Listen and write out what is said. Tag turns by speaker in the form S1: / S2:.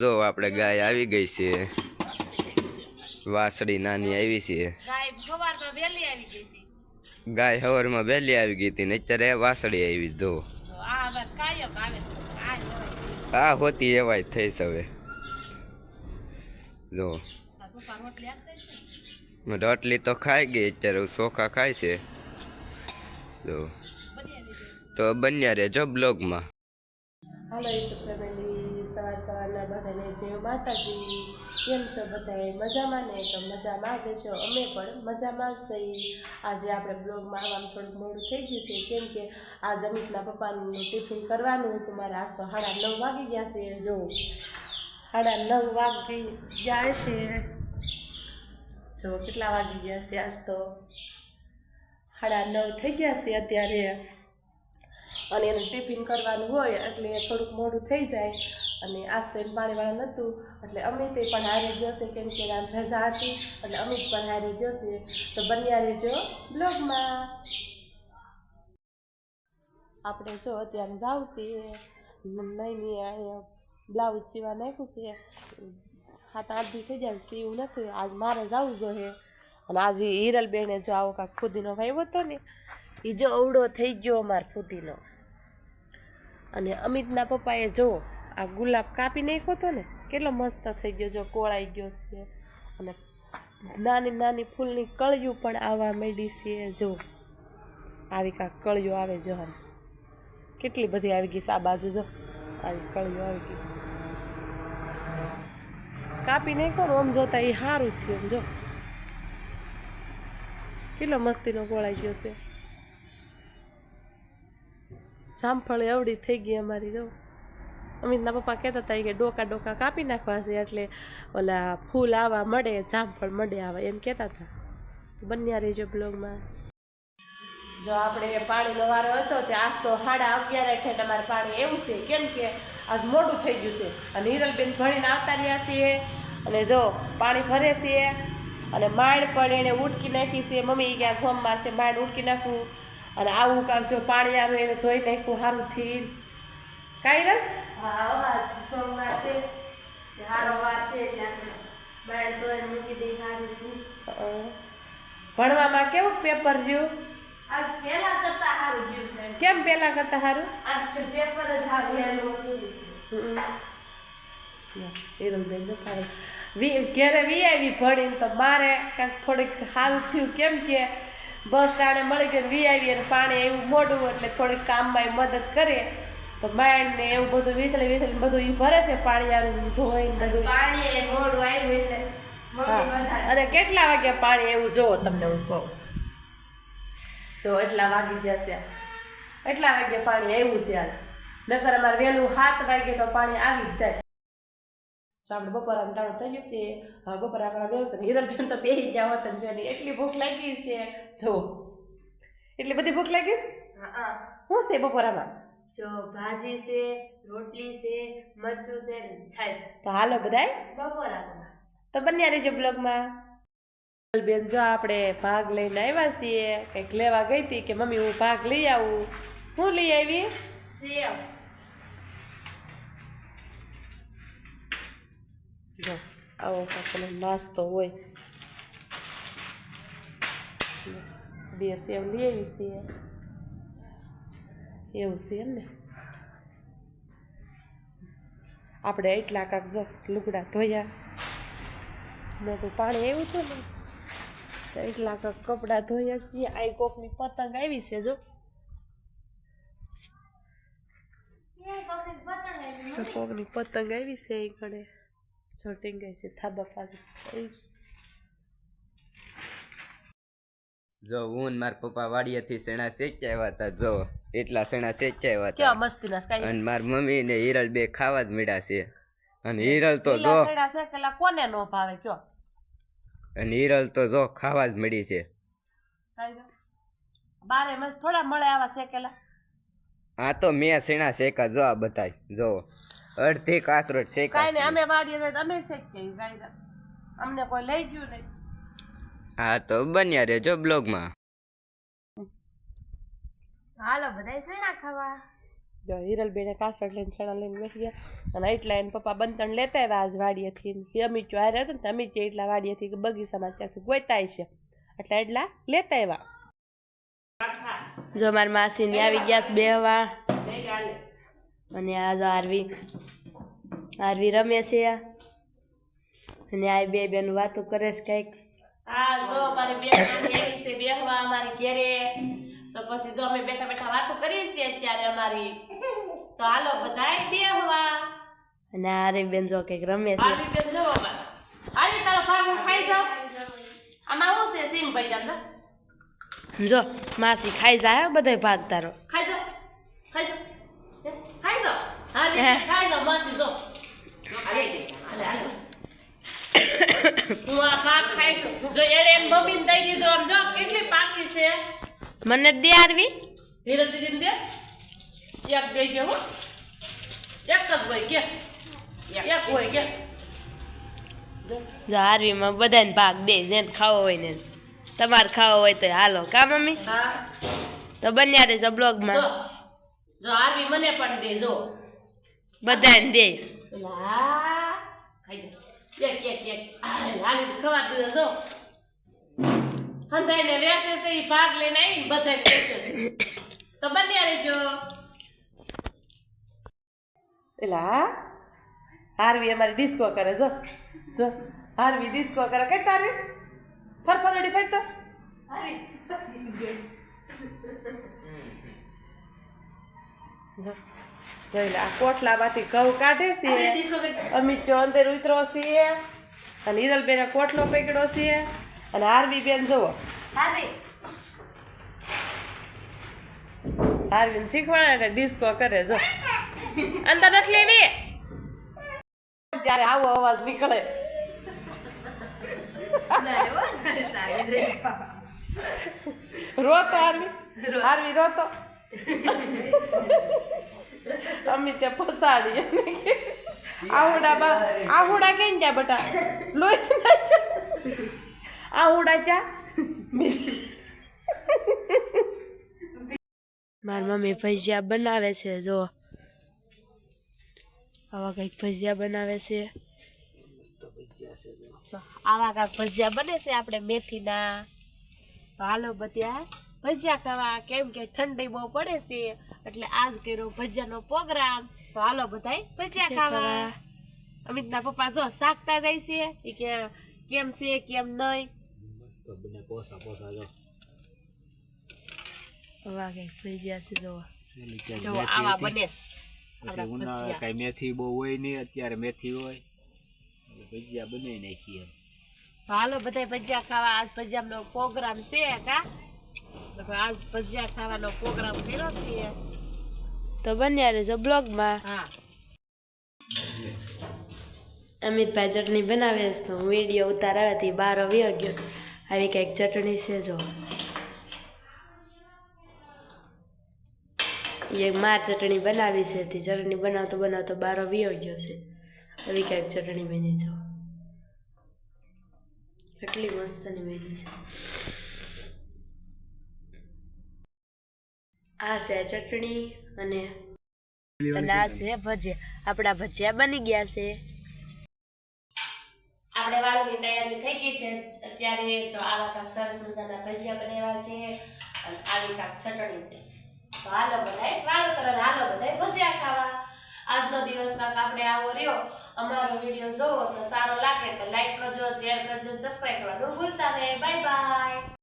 S1: જો આપણે ગાય આવી ગઈ છે. વાસળી નાની આવી છે.
S2: ગાય સવારમાં વહેલી આવી ગઈ હતી.
S1: વહેલી આવી ગઈ હતી ને અત્યારે વાસળી આવી જો.
S2: આ
S1: હોતી એવાય થઈ છે હવે. જો.
S2: રોટલી
S1: તો ખાઈ ગઈ અત્યારે ચોખા ખાય છે. જો. તો બન્યા રહેજો બ્લોગમાં.
S3: હાલો યુટ્યુબ ફેમિલી સવાર સવારના બધાને જય માતાજી. કેમ છો બધાએ? મજામાં ને? તો મજામાં જ છો? અમે પણ મજામાં જ થઈ આજે આપણે બ્લોગમાં આવવાનું થોડુંક મોડું થઈ ગયું છે. કેમ કે આજ અમિતના પપ્પાનું ટિફિન કરવાનું હતું. મારે આજ તો સાડા નવ વાગી ગયા છે. જો, સાડા નવ વાગી ગયા છે. જો, કેટલા વાગી ગયા છે આજ તો? સાડા નવ થઈ ગયા છે અત્યારે. અને એને ટિફિન કરવાનું હોય એટલે થોડુંક મોડું થઈ જાય. અને આજ તો એમ પાણીવાળા નહોતું, એટલે અમિત પણ હારે ગયો છે, કેમ કે આમ રજા હતી, એટલે અમિત પણ હારે ગયો છે. તો બન્યા રહેજો બ્લોગમાં. આપણે જો અત્યારે જાવ છીએ નહીં બ્લાઉઝ સીવા નાખ્યું છે. હાથ આઠ દી થઈ જાય સીવું નથી, આજ મારે જવું જોઈએ અને આજે હિરલબેને જો આવો કાંક ખુદીનો ભાઈ હતો ને એ જો અવડો થઈ ગયો અમાર ફૂદીનો. અને અમિતના પપ્પાએ જો આ ગુલાબ કાપી નાખ્યો હતો ને, કેટલો મસ્ત થઈ ગયો, જો કોળાઈ ગયો છે. અને નાની નાની ફૂલની કળિયું પણ આવવા માંડી છે, જો. આવી કાંક કળિયું આવે જો હાલ કેટલી બધી આવી ગઈ છે આ બાજુ જો. આવી કળિયું આવી ગઈ છે. કાપી નાખ્યો ને આમ જોતા એ સારું થયું જો. કેટલો મસ્તીનો ગોળાઈ ગયો છે. જામફળ એવડી થઈ ગઈ અમારી, જો. અમિતના પપ્પા કહેતા હતા કે ડોકા ડોકા કાપી નાખવા છે, એટલે ઓલા ફૂલ આવા મળે, જામફળ મળે આવા. એમ કહેતા હતા. બન્યા રહેજો બ્લોગમાં. જો આપણે પાણીનો વારો હતો તે આજ તો સાડા અગિયાર ઠેઠ તમારે પાણી એવું છે. કેમ કે આજ મોડું થઈ ગયું છે. અને હિરલબેન ભણીને આવતા રહ્યા છીએ અને જો પાણી ભરે છે. અને માંડ પણ એને ઉટકી નાખી છે. મમ્મી ગયા સોમવાર છે, માંડ ઉટકી નાખવું અને આવું કાંક જો પાણી આવે એને ધોઈ નાખ્યું સારું થી કાંઈ રે? ભણવામાં કેવું પેપર રહ્યું? કેમ પેલા કરતા સારું ઘેરે વી આવી ભણીને તો મારે કાંઈક થોડીક સારું થયું. કેમ કે બસ ટાણે મળી ગઈ વી આવી અને પાણી એવું મોડું એટલે થોડીક કામમાં મદદ કરે. તો માઇન્ડ ને એવું બધું વિસળી વિસળી બધું એ ભરે છે પાણી આવું ધોઈને બધું
S2: પાણી મોડું આવ્યું એટલે.
S3: અને કેટલા વાગ્યા પાણી એવું જોવો તમને હું કહું. જો એટલા વાગી ગયા છે. એટલા વાગ્યા પાણી આવ્યું છે આજ. નકર અમારે વહેલું સાત વાગે તો પાણી આવી જ જાય. જો આપણે બપોરાનું ટાણું થઈ ગયું છે બપોરા આપણા વ્યવસ્થિત હિરલબેન તો બે હોત ને જોઈને એટલી ભૂખ લાગી છે. જો એટલી બધી ભૂખ
S2: લાગીશ
S3: શું છે બપોરામાં?
S2: જો ભાજી છે રોટલી છે મરચું છે છાશ.
S3: તો હાલો બધાય.
S2: બપોરામાં.
S3: તો બન્યા રહેજો બ્લોગમાં. બેન જો આપણે ભાગ લઈને આવ્યા છીએ કંઈક લેવા ગઈ હતી કે મમ્મી હું ભાગ લઈ આવું. હું લઈ આવી?
S2: સેવ.
S3: જો આવો આપણને નાસ્તો હોય બે સેવ લઈ આવી છીએ એવું છે એમ ને આપણે એટલા કાંક જો લુગડા ધોયા મોટું પાણી આવ્યું હતું ને તો એટલા કાંક કપડાં ધોયા છીએ આ કોકની પતંગ આવી છે જો કોકની પતંગ આવી છે એ કડે જો ટીંગાઈ છે થાબા પાસે
S1: જો હું ને મારા પપ્પા વાડિયાથી સેણા શેક્યા આવ્યા હતા જો એટલા સેણા શેક્યા
S3: કેવા
S1: આવ્યા
S3: મસ્તીના સ્કાય
S1: અને મારા મમ્મી ને હિરલ બે ખાવા જ મળ્યા છે. અને હિરલ તો જો
S3: સેણા શેકેલા કોને નો ભાવે કયો
S1: અને હિરલ તો જો ખાવા જ મળી છે.
S3: બારે મસ્ત થોડા મળે આવા શેકેલા.
S1: આ તો મેં સેણા શેકા? જો આ બતાય જો. અડધી કાસરોટ શેકા
S3: કાઈ નહીં અમે વાડીએ જાય તો અમે શેકીએ નહીં. અમને કોઈ લઈ ગયું નહીં.
S1: હા તો બન્યા રહેજો બ્લોગમાં.
S2: હાલો બધાય શેણા ખાવા? જો હિરલ બેને કાસવાડ લઈને સેણા લઈને બેસી ગયા. અને એટલા એને પપ્પા બંતણ લેતા આવ્યા આજ વાડીએથી. ને અમિત જો હારે હતો ને અમી જે એટલા વાડીએથી કે બગીચામાં ચાખી ગોતાય છે. એટલે એટલા લેતા આવ્યા. જો મારી માસીને આવી ગયા બેહવા. અને આ જો આરવી આરવી રમે છે અને આ બે બેન વાતો કરે છે કંઈક.
S3: હા જો મારી બેન આવી છે બેહવા અમારી ઘેરે. તો પછી જો અમે બેઠા બેઠા વાતો કરીએ છીએ અત્યારે અમારી. તો હાલો બધાય બેહવા.
S2: અને આ આરવી બેન જો કંઈક રમે છે.
S3: આવી બેન જો આવી તારો ભાગ હું ખાઈ જાઉં? આમાં શું છે? સિંહ ભાઈ જામ
S2: જો માસી ખાઈ જાય હો બધાય ભાગ તારો.
S3: ખાઈ જાઓ ખાઈ ખાઈ જી, ખાઈ માસી જો. હું ખાઈશું જો. આમ જો કેટલી પાકી છે.
S2: મને દે આરવી.
S3: હિરલ દીદી દે. એક દેજે હું. એક જ હોય કે. એક હોય કે. જો.
S2: જો આરવીમાં બધાને ભાગ દે જેને ખાવો હોય ને તમારે ખાવો હોય તો હાલો કા મમ્મી?
S3: હા.
S2: તો બન્યા રહેજો
S3: જો
S2: બ્લોગમાં.
S3: જો આરવી મને પણ દે જો.
S2: બધાને દે.
S3: લા ખાઈ જા એક એક એક. હાલી ખવા દીધો જો. હંધાઈને વેસે છે એ ભાગ લઈને આવીને બધાય વેસે છે. તો બન્યા રહેજો.
S2: એલા હારવી અમારી ડિસ્કો કરે જો. જો હારવી ડિસ્કો કરે. કઈ તારવી? ફરફદડી ફેર તો જોઈ લે આ કોટલામાંથી ઘઉં કાઢે છે. અમિત જો અંદર ઉતરો છે અને હિરલબેન કોટલો પકડ્યો છે અને હારવી બેન જુઓ હારવીને શીખવાડે એટલે ડિસ્કો કરે જો. અંદર નથી લેવી. ત્યારે આવો અવાજ નીકળે. રોતો હારવી હારવી રોતો? પસાડી એને કે, આહુડા બા આહુડા કેમ જા બટા? લોહી. આહુડા ચા મારી મમ્મી ભજીયા બનાવે છે જો આવા કંઈક ભજીયા બનાવે છે. આવા કા ભજીયા બને છે આપણે મેથીના. હાલો બધા ભજીયા ખાવા કેમ કે ઠંડી બહુ પડે છે એટલે આજ કર્યો ભજીયાનો પ્રોગ્રામ. તો હાલો બધાય ભજીયા ખાવા. અમિતના પપ્પા જો શાકતા જાય છે એ કે કેમ છે કેમ નહીં. ભજીયા છે જો જો આવા બને છે આપણા ભજીયા.
S4: કાંઈ મેથી બહુ હોય નહીં અત્યારે મેથી હોય. ભજીયા બનાવી નાખીએ
S2: તો હાલો બધા ભજીયા ખાવા આજ ભજીયાનો પ્રોગ્રામ છે કા આજ ભજીયા ખાવાનો પ્રોગ્રામ કર્યો છે તો બન્યા રહેજો બ્લોગમાં.
S3: હા.
S2: અમિતભાઈ ચટણી બનાવે છે તો હું વીડિયો ઉતારાવાથી બહાર આવી ગયો. આવી કંઈક ચટણી છે જો. એક માર ચટણી બનાવી છે તે ચટણી બનાવતો બનાવતો બારો વિયો ગયો છે. આવી કંઈક ચટણી બની જો એટલી મસ્તની બની છે. આ છે ચટણી અને અને આ છે ભજીયા. આપણા ભજીયા બની ગયા છે.
S3: આપણે વાળુની તૈયારી થઈ ગઈ છે. અત્યારે જો આવા કાંક સરસ મજાના ભજીયા બનાવ્યા છે. અને આવી કાંક ચટણી છે. તો હાલો બધાય વાળો કરો ને હાલો બધાય ભજીયા ખાવા. આજનો દિવસ કાંક આપણે આવો રહ્યો. અમારો વીડિયો જોવો તો સારો લાગે તો લાઈક કરજો શેર કરજો સબસ્ક્રાઈબ કરવાનું ભૂલતા નહીં. Bye bye